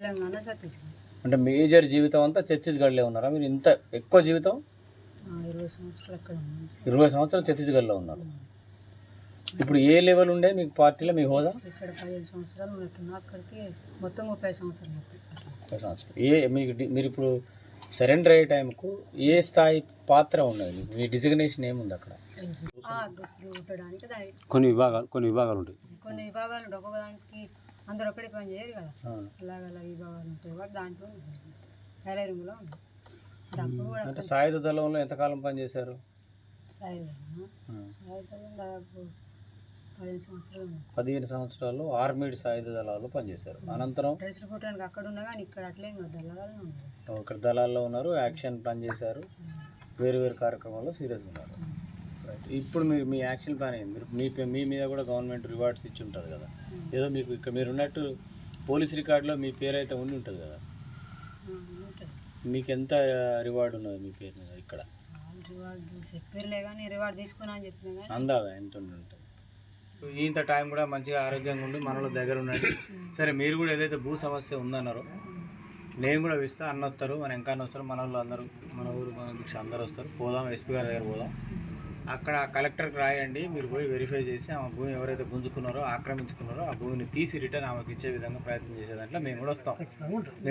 తెలంగాణ ఛత్తీస్గఢ్. అంటే మేజర్ జీవితం అంతా ఛత్తీస్గఢ్లో ఉన్నారా? మీరు ఇంత ఎక్కువ జీవితం? ఇరవై సంవత్సరాలు అక్కడ ఇరవై సంవత్సరాలు ఛత్తీస్గఢ్లో ఉన్నారు. ఇప్పుడు ఏ లెవెల్ ఉండే మీకు పార్టీలో మీ హోదా? ఇక్కడ పదిహేను సంవత్సరాలు ఉన్నట్టున్నా అక్కడికి మొత్తం ముప్పై సంవత్సరాలు ముప్పై సంవత్సరాలు. ఏ మీకు మీరు ఇప్పుడు సరెండర్ అయ్యే టైంకు ఏ స్థాయి పాత్ర ఉన్నది మీ డిజిగ్నేషన్ ఏముంది అక్కడ? కొన్ని విభాగాలు కొన్ని విభాగాలు ఉంటాయి. కొన్ని విభాగాలు ఉంటాయి. ఒక్కొక్క దానికి అందరు ఒకటి పని చేయరు కదా. అలాగ అలా విభాగాలు ఉంటాయి వాటి దాంట్లో వేరే రూమ్లో ఉంది అప్పుడు కూడా అంటే సాయుధ దళంలో ఎంతకాలం పనిచేశారు సాయుధం సాయుధం దాదాపు పదిహేను సంవత్సరాలు పదిహేను సంవత్సరాలు ఆర్మీడ్ సాయుధ దళాలు పనిచేశారు అనంతరం? డ్రెస్ కుట్టడానికి అక్కడ ఉన్నా కానీ ఇక్కడ అట్లే ఇంకా దళాలనే ఉంది ఇక్కడ దళాల్లో ఉన్నారు యాక్షన్ ప్లాన్ చేశారు. వేరు వేరు కార్యక్రమాల్లో సీరియస్గా ఉన్నారు. ఇప్పుడు మీరు మీ యాక్షన్ ప్లాన్ ఏంది? మీరు మీ పే- మీ మీద కూడా గవర్నమెంట్ రివార్డ్స్ ఇచ్చి ఉంటుంది కదా? ఏదో మీకు ఇక్కడ మీరు ఉన్నట్టు పోలీస్ రికార్డులో మీ పేరు అయితే ఉండి ఉంటుంది కదా? మీకు ఎంత రివార్డ్ ఉన్నది మీ పేరు మీద ఇక్కడ? చెప్పారులే కానీ రివార్డు తీసుకున్నా అని చెప్పినా కానీ అందాగా ఎంత ఉండి ఉంటుంది? ఇంత టైం కూడా మంచిగా ఆరోగ్యంగా ఉండి మనలో దగ్గర ఉండండి. సరే మీరు కూడా ఏదైతే భూ సమస్య ఉందన్నారో నేను కూడా ఇస్తా అన్న వస్తారు మన ఇంకా వస్తారు మన వాళ్ళు అందరూ మన ఊరు మన దిక్ష అందరూ వస్తారు. పోదాం ఎస్పీ గారి దగ్గర పోదాం. అక్కడ కలెక్టర్కి రాయండి మీరు పోయి వెరిఫై చేసి ఆమె భూమి ఎవరైతే గుంజుకున్నారో ఆక్రమించుకున్నారో ఆ భూమిని తీసి రిటర్న్ ఆమెకి ఇచ్చే విధంగా ప్రయత్నం చేసే దాంట్లో మేము కూడా వస్తాం.